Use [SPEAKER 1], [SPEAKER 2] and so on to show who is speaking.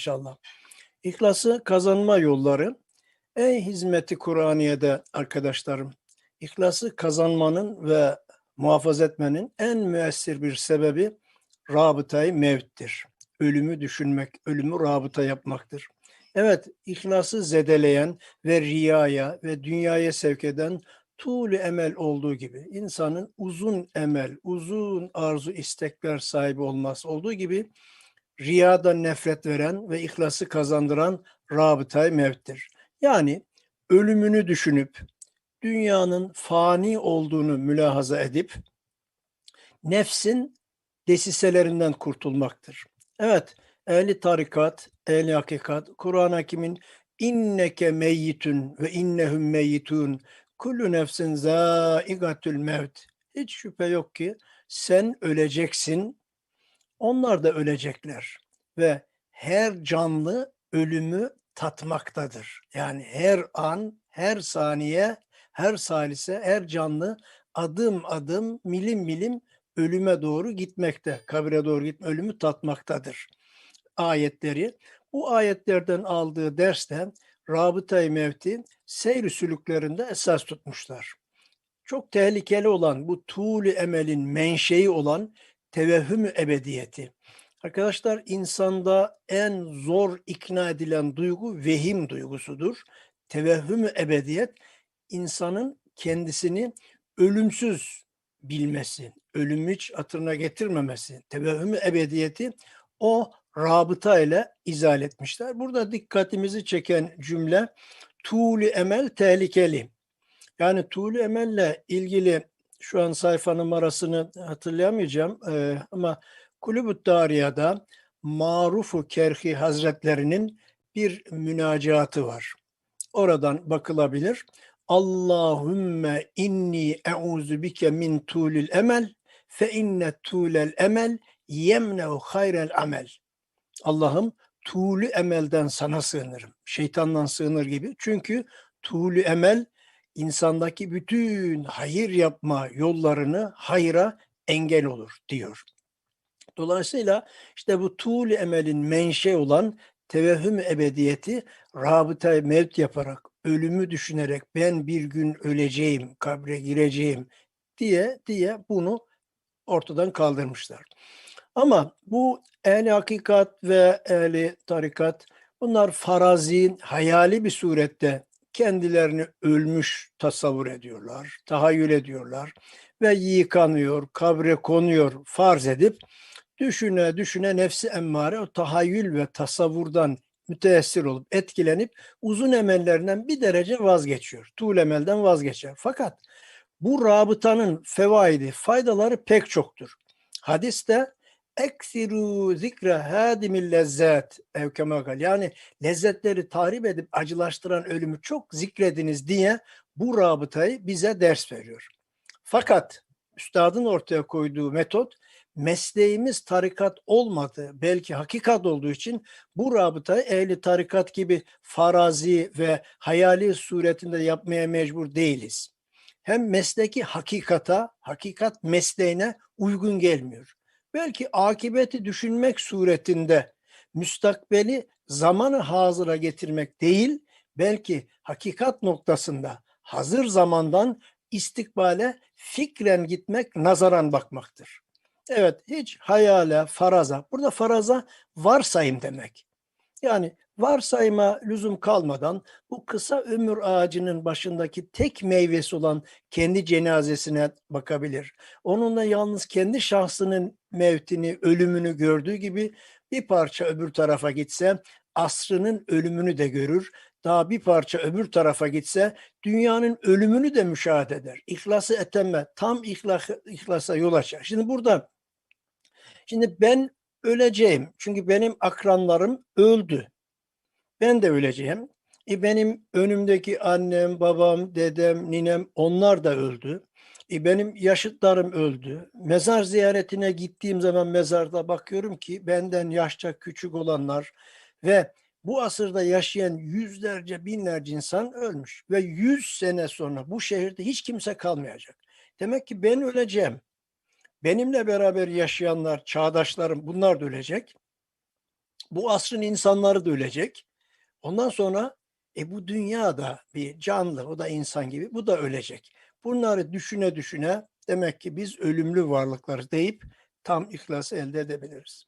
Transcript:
[SPEAKER 1] inşallah. İhlası kazanma yolları. Ey hizmeti Kur'aniye'de arkadaşlarım, İhlası kazanmanın ve muhafaza etmenin en müessir bir sebebi rabıtayı mevttir. Ölümü düşünmek, ölümü rabıta yapmaktır. Evet, ihlası zedeleyen ve riyaya ve dünyaya sevk eden tuğlu emel olduğu gibi insanın uzun emel, uzun arzu istekler sahibi olması olduğu gibi riyadan nefret veren ve ihlası kazandıran rabıtayı mevttir. Yani ölümünü düşünüp dünyanın fani olduğunu mülahaza edip nefsin desiselerinden kurtulmaktır. Evet, ehli tarikat, ehli hakikat, Kur'an-ı Hakim'in inneke meyyitun ve innehum meyyitun kullu nefsin zaigatül mevt. Hiç şüphe yok ki sen öleceksin, onlar da ölecekler ve her canlı ölümü tatmaktadır. Yani her an, her saniye, her salise, her canlı adım adım, milim milim ölüme doğru gitmekte, kabire doğru gitme, ölümü tatmaktadır. Ayetleri, bu ayetlerden aldığı derste rabıtayı mevti seyr sülüklerinde esas tutmuşlar. Çok tehlikeli olan bu tuğlu emelin menşei olan tevehhüm ebediyeti. Arkadaşlar insanda en zor ikna edilen duygu vehim duygusudur. Tevehhüm ebediyet insanın kendisini ölümsüz bilmesi, ölümü hiç hatırına getirmemesi, tevehhüm ebediyeti o rabıta ile izah etmişler. Burada dikkatimizi çeken cümle tuğlu emel tehlikeli. Yani tuğlu emelle ilgili şu an sayfa numarasını hatırlayamayacağım ee, ama Kulübü Dariya'da Marufu Kerhi Hazretlerinin bir münacatı var. Oradan bakılabilir. Allahümme inni e'uzu bike min tulil emel fe inne tulel emel yemnehu hayrel amel. Allah'ım tuğlu emelden sana sığınırım. Şeytandan sığınır gibi. Çünkü tuğlu emel insandaki bütün hayır yapma yollarını hayra engel olur diyor. Dolayısıyla işte bu tuğlu emelin menşe olan tevehhüm ebediyeti rabıta mevt yaparak, ölümü düşünerek ben bir gün öleceğim, kabre gireceğim diye diye bunu ortadan kaldırmışlar. Ama bu ehli hakikat ve ehli tarikat bunlar farazi, hayali bir surette kendilerini ölmüş tasavvur ediyorlar, tahayyül ediyorlar ve yıkanıyor, kabre konuyor farz edip düşüne düşüne nefsi emmare o tahayyül ve tasavvurdan müteessir olup etkilenip uzun emellerinden bir derece vazgeçiyor. Tuğul emelden vazgeçer. Fakat bu rabıtanın fevaidi, faydaları pek çoktur. Hadiste eksiru zikre hadimil lezzet evkemakal yani lezzetleri tahrip edip acılaştıran ölümü çok zikrediniz diye bu rabıtayı bize ders veriyor. Fakat üstadın ortaya koyduğu metot mesleğimiz tarikat olmadı, belki hakikat olduğu için bu rabıtayı ehli tarikat gibi farazi ve hayali suretinde yapmaya mecbur değiliz. Hem mesleki hakikata, hakikat mesleğine uygun gelmiyor. Belki akibeti düşünmek suretinde müstakbeli zamanı hazıra getirmek değil, belki hakikat noktasında hazır zamandan istikbale fikren gitmek, nazaran bakmaktır. Evet, hiç hayale, faraza. Burada faraza varsayım demek. Yani varsayıma lüzum kalmadan bu kısa ömür ağacının başındaki tek meyvesi olan kendi cenazesine bakabilir. Onunla yalnız kendi şahsının mevtini, ölümünü gördüğü gibi bir parça öbür tarafa gitse asrının ölümünü de görür. Daha bir parça öbür tarafa gitse dünyanın ölümünü de müşahede eder. İhlası etemme, tam ihlas, ihlasa yol açar. Şimdi burada Şimdi ben öleceğim. Çünkü benim akranlarım öldü. Ben de öleceğim. E benim önümdeki annem, babam, dedem, ninem onlar da öldü. E benim yaşıtlarım öldü. Mezar ziyaretine gittiğim zaman mezarda bakıyorum ki benden yaşça küçük olanlar ve bu asırda yaşayan yüzlerce, binlerce insan ölmüş. Ve yüz sene sonra bu şehirde hiç kimse kalmayacak. Demek ki ben öleceğim. Benimle beraber yaşayanlar, çağdaşlarım bunlar da ölecek. Bu asrın insanları da ölecek. Ondan sonra e bu dünya da bir canlı, o da insan gibi, bu da ölecek. Bunları düşüne düşüne demek ki biz ölümlü varlıklarız deyip tam ihlası elde edebiliriz.